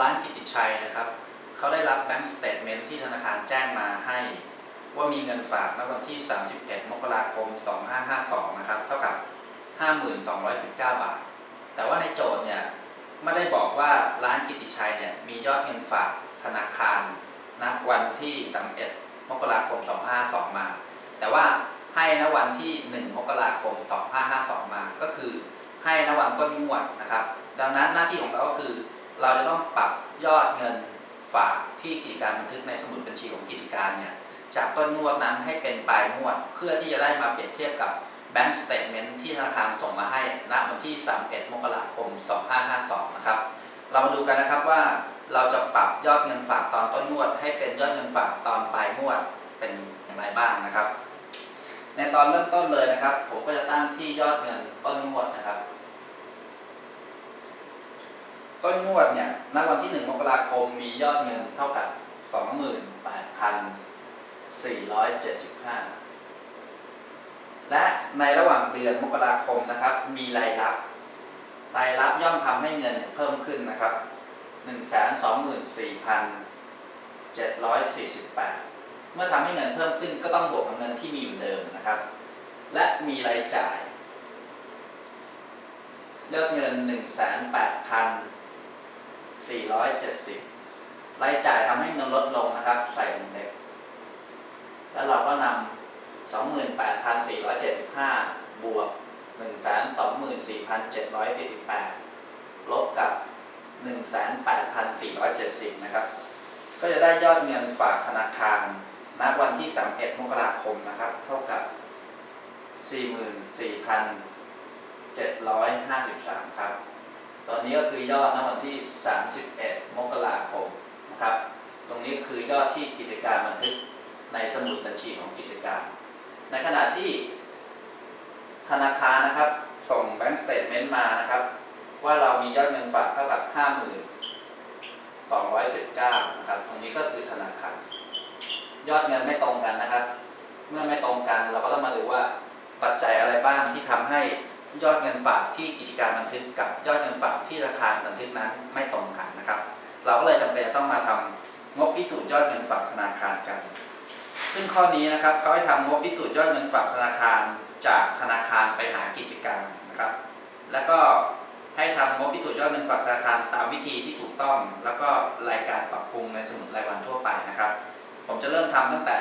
ร้านกิติชัยนะครับเขาได้รับแบงก์สเตทเมนต์ที่ธนาคารแจ้งมาให้ ว่ามีเงินฝากณวันที่ 31 มกราคม 2552 นะครับ เท่ากับ 5219 บาท แต่ว่าในโจทย์เนี่ยไม่ได้บอกว่าร้านกิติชัยเนี่ยมียอดเงินฝากธนาคารณวันที่ 31 มกราคม 2552 มา แต่ว่าให้ณวันที่ 1 มกราคม 2552 มา ก็คือให้ณวันต้นงวดนะครับ ดังนั้นหน้าที่ของเราก็คือ เราจะต้องปรับยอดเงินฝากที่กิจการบันทึกในสมุดบัญชีของกิจการเนี่ยจากต้นงวดนั้นให้เป็นปลายงวด เพื่อที่จะได้มาเปรียบเทียบกับแบงก์สเตทเมนต์ที่ธนาคารส่งมาให้ณวันที่ 31 มกราคม 2552 นะครับ เรามาดูกันนะครับว่าเราจะปรับยอดเงินฝากตอนต้นงวด ให้เป็นยอดเงินฝากตอนปลายงวดเป็นอย่างไรบ้างนะครับ ในตอนเริ่มต้นเลยนะครับ ผมก็จะตั้งที่ยอดเงินต้นงวดนะครับ ต้นงวดเนี่ยณวันที่1มกราคมมียอดเงินเท่ากับ28,475และในระหว่างเดือนมกราคมนะครับ มีรายรับรายรับย่อมทำให้เงินเพิ่มขึ้นนะครับ124,748เมื่อทำให้เงินเพิ่มขึ้นก็ต้องบวกกับเงินที่มีอยู่เดิมนะครับ และมีรายจ่าย เลือกเงิน 470 รายจ่ายทำให้เงินลดลงนะครับ ใส่วงเล็บแล้วเราก็นำ28,475 บวก 124,748 ลบกับ 18,470 นะครับ ก็จะได้ยอดเงินฝากธนาคารณวันที่ 31 มกราคมนะครับ เท่ากับ 44,753 ครับ ตอนนี้ก็คือยอดณวันที่ 31 มกราคมนะครับ ตรงนี้คือยอดที่กิจการบันทึกในสมุดบัญชีของกิจการ ในขณะที่ธนาคารนะครับ ส่งแบงก์สเตทเมนต์มานะครับ ว่าเรามียอดเงินฝากเท่ากับ5,219นะครับ ตรงนี้ก็คือธนาคาร ยอดเงินไม่ตรงกันนะครับ เมื่อไม่ตรงกันเราก็ต้องมาดูว่าปัจจัยอะไรบ้างที่ทำให้ ยอดเงินฝากที่กิจการบันทึกกับยอดเงินฝากที่ธนาคารบันทึกนั้นไม่ตรงกันนะครับ เราก็เลยจำเป็นจะต้องมาทำงบพิสูจน์ยอดเงินฝากธนาคารกัน ซึ่งข้อนี้นะครับเขาให้ทำงบพิสูจน์ยอดเงินฝากธนาคารจากธนาคารไปหากิจการนะครับ แล้วก็ให้ทำงบพิสูจน์ยอดเงินฝากธนาคารตามวิธีที่ถูกต้อง แล้วก็รายการปรับปรุงในสมุดรายวันทั่วไปนะครับ ผมจะเริ่มทำตั้งแต่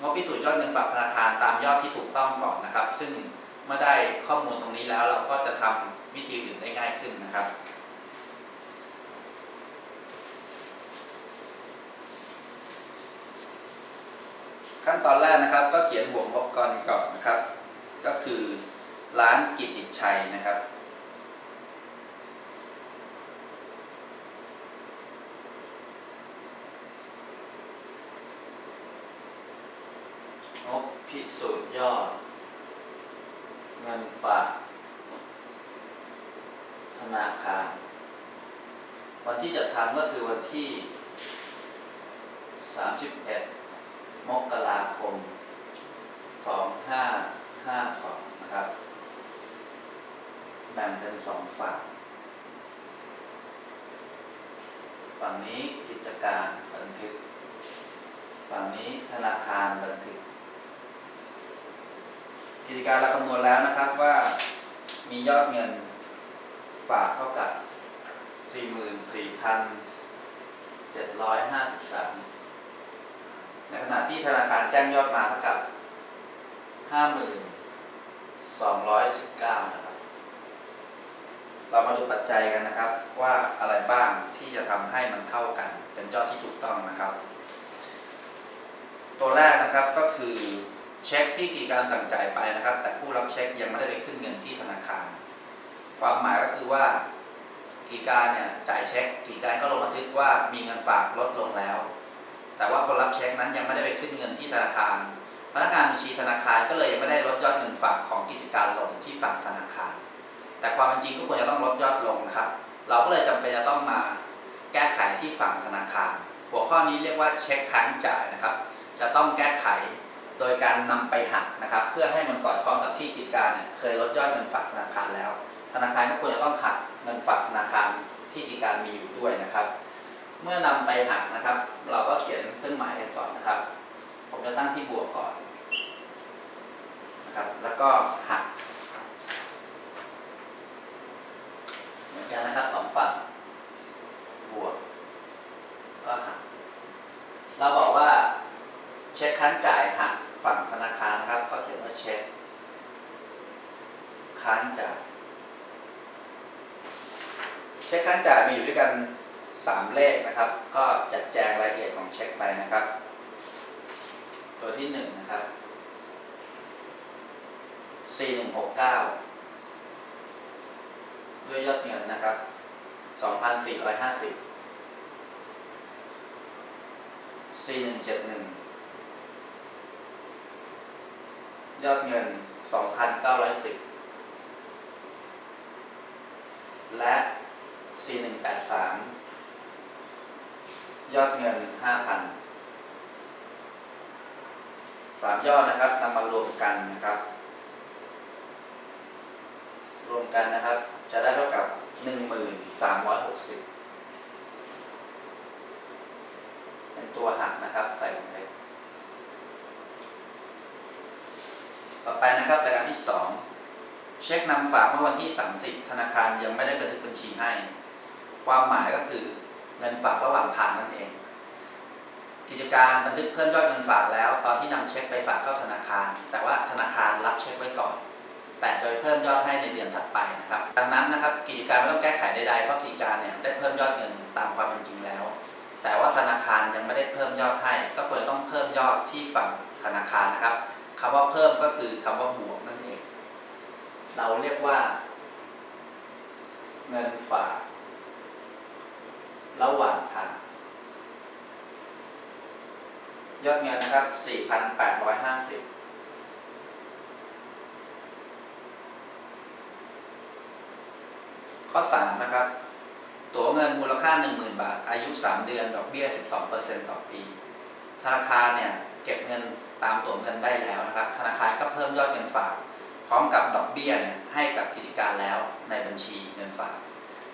งบพิสูจน์ยอดเงินฝากธนาคารตามยอดที่ถูกต้องก่อนนะครับ ซึ่ง เมื่อได้ข้อมูลตรงนี้แล้วเราก็จะทำวิธีอื่นได้ง่ายขึ้นนะครับ ขั้นตอนแรกนะครับก็เขียนหัวงบก่อนก่อนนะครับ ก็คือร้านกิตติชัยนะครับงบพิสูจน์ยอด เงินฝาก ธนาคาร วันที่จะทำก็คือวันที่ 31 มกราคม 2552 นะครับ แบ่งเป็นสองฝั่งฝั่งนี้กิจการบันทึก ฝั่งนี้ธนาคารบันทึก กิจการเราคำนวณแล้วนะครับว่ามียอดเงินฝากเท่ากับ 44,753 ในขณะที่ธนาคารแจ้งยอดมาเท่ากับ 5219นะครับ เรามาดูปัจจัยกันนะครับ ว่าอะไรบ้างที่จะทำให้มันเท่ากัน เป็นยอดที่ถูกต้องนะครับ ตัวแรกนะครับก็คือ เช็คที่กิจการสั่งจ่ายไปนะครับ แต่ผู้รับเช็คยังไม่ได้ไปขึ้นเงินที่ธนาคาร ความหมายก็คือว่ากิจการเนี่ยจ่ายเช็คกิจการก็ลงบันทึกว่ามีเงินฝากลดลงแล้ว แต่ว่าคนรับเช็คนั้นยังไม่ได้ไปขึ้นเงินที่ธนาคาร พนักงานบัญชีธนาคารก็เลยยังไม่ได้ลดยอดเงินฝากของกิจการลงที่ฝั่งธนาคาร แต่ความเป็นจริงก็ควรจะต้องลดยอดลงนะครับ เราก็เลยจำเป็นจะต้องมาแก้ไขที่ฝั่งธนาคาร หัวข้อนี้เรียกว่าเช็คค้างจ่ายนะครับ จะต้องแก้ไข โดยการนำไปหักนะครับ เพื่อให้มันสอดคล้องกับที่กิจการเนี่ยเคยลดยอดเงินฝากธนาคารแล้ว ธนาคารก็ควรจะต้องหักเงินฝากธนาคารที่กิจการมีอยู่ด้วยนะครับ เมื่อนำไปหักนะครับ เราก็เขียนเครื่องหมายกันก่อนนะครับ ผมจะตั้งที่บวกก่อนนะครับ แล้วก็หัก เหมือนกันนะครับสองฝั่ง บวก ก็หัก เราบอกว่า เช็คค้านจ่ายหักฝั่งธนาคารนะครับ ก็เขียนว่าเช็ค ค้านจ่ายเช็คค้านจ่ายมีอยู่ด้วยกันสามเลขนะครับ ก็จัดแจงรายละเอียดของเช็คไปนะครับ ตัวที่หนึ่งนะครับ 4169 ด้วยยอดเงินนะครับ 2,450 4171 ยอดเงิน 2,910 และ 4183 ยอดเงิน 5,000สามยอดนะครับนำมารวมกันนะครับ รวมกันนะครับจะได้เท่ากับ 1360เป็นตัวหักนะครับใส่ลงไปต่อไปนะครับรายการที่ 2 เช็คนำฝากเมื่อวันที่ 30 ธนาคารยังไม่ได้บันทึกบัญชีให้ ความหมายก็คือเงินฝากระหว่างทางนั่นเอง กิจการบันทึกเพิ่มยอดเงินฝากแล้ว ตอนที่นำเช็คไปฝากเข้าธนาคาร แต่ว่าธนาคารรับเช็คไว้ก่อน แต่จะไปเพิ่มยอดให้ในเดือนถัดไปนะครับดังนั้นนะครับกิจการไม่ต้องแก้ไขใดๆเพราะกิจการเนี่ยได้เพิ่มยอดเงินตามความเป็นจริงแล้ว แต่ว่าธนาคารยังไม่ได้เพิ่มยอดให้ ก็ควรจะต้องเพิ่มยอดที่ฝั่งธนาคารนะครับคำว่าเพิ่มก็คือคำว่าบวกนั่น เราเรียกว่า เงินฝาก ระหว่างทางยอดเงินนะครับ 4,850ข้อ3นะครับ ตั๋วเงินมูลค่า 10,000 บาท อายุ 3 เดือน ดอกเบี้ย 12%ต่อปี ธนาคารเนี่ย เก็บเงินตามตั๋วเงินได้แล้วนะครับ ธนาคารก็เพิ่มยอดเงินฝาก ร้อมกับดอกเบี้ยเนี่ยให้กับกิจการแล้วในบัญชีเงินฝาก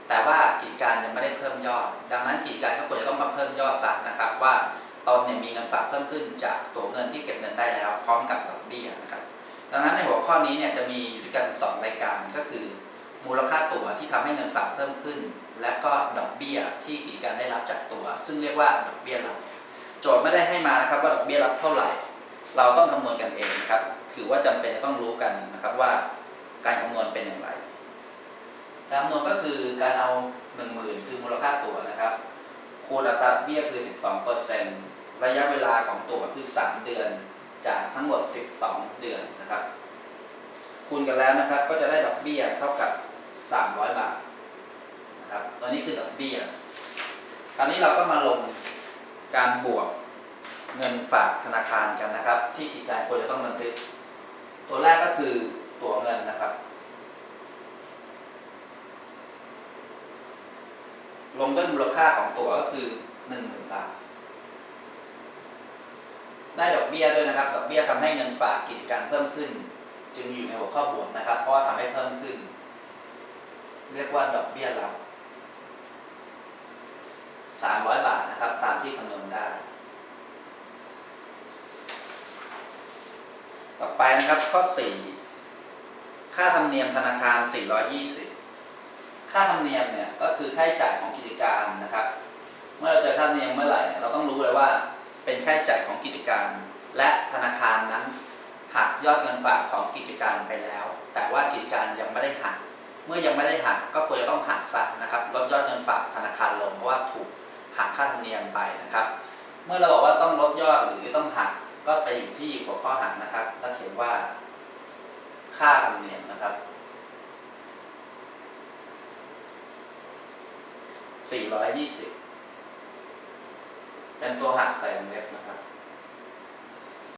แต่ว่ากิจการยังไม่ได้เพิ่มยอด ดังนั้นกิจการก็ควรจะต้องมาเพิ่มยอดซะนะครับ ว่าตอนเนี่ยมีเงินฝากเพิ่มขึ้นจากตัวเงินที่เก็บเงินได้แล้วพร้อมกับดอกเบี้ยนะครับ ดังนั้นในหัวข้อนี้เนี่ยจะมีอยู่ด้วยกัน 2 รายการก็คือ มูลค่าตัวที่ทำให้เงินฝากเพิ่มขึ้น และก็ดอกเบี้ยที่กิจการได้รับจากตัว ซึ่งเรียกว่าดอกเบี้ยรับโจทย์ไม่ได้ให้มานะครับว่าดอกเบี้ยรับเท่าไหร่ เราต้องคำนวณกันเองครับ ถือว่าจำเป็นจะต้องรู้กันนะครับว่าการคำนวณเป็นอย่างไรการคำนวณก็คือการเอา1 0,000คือมูลค่าตั๋วนะครับคูณอัตราดอกเบี้ยคือ 12%ระยะเวลาของตั๋วคือ 3 เดือน จากทั้งหมด 12 เดือนนะครับ คูณกันแล้วนะครับก็จะได้ดอกเบี้ยเท่ากับ 300 บาทนะครับตัวนี้คือดอกเบี้ยคราวนี้เราก็มาลงการบวกเงินฝากธนาคารกันนะครับ ที่กิจการควรจะต้องบันทึก ตัวแรกก็คือตัวเงินนะครับ ลงด้วยมูลค่าของตั๋วก็คือ1 0,000บาท ได้ดอกเบี้ยด้วยนะครับ ดอกเบี้ยทำให้เงินฝากกิจการเพิ่มขึ้น จึงอยู่ในหัวข้อบวกนะครับ เพราะว่าทำให้เพิ่มขึ้น เรียกว่าดอกเบี้ยรับ300บาทนะครับ ตามที่คำนวณได้ ต่อไป นะครับข้อ 4 ค่าธรรมเนียมธนาคาร 420 ค่าธรรมเนียมเนี่ยก็คือค่าใช้จ่ายของกิจการนะครับ เมื่อเราเจอค่าธรรมเนียมเมื่อไหร่เนี่ยเราต้องรู้เลยว่าเป็นค่าใช้จ่ายของกิจการ และธนาคารนั้นหักยอดเงินฝากของกิจการไปแล้ว แต่ว่ากิจการยังไม่ได้หัก เมื่อยังไม่ได้หักก็ควรจะต้องหักซะนะครับลดยอดเงินฝากธนาคารลงเพราะว่าถูกหักค่าธรรมเนียมไปนะครับ เมื่อเราบอกว่าต้องลดยอดหรือต้องหัก ก็ไปอยู่ที่หัวข้อหักนะครับแล้วเขียนว่า ค่าธรรมเนียมนะครับ 420 เป็นตัวหักใส่วงเล็บนะครับ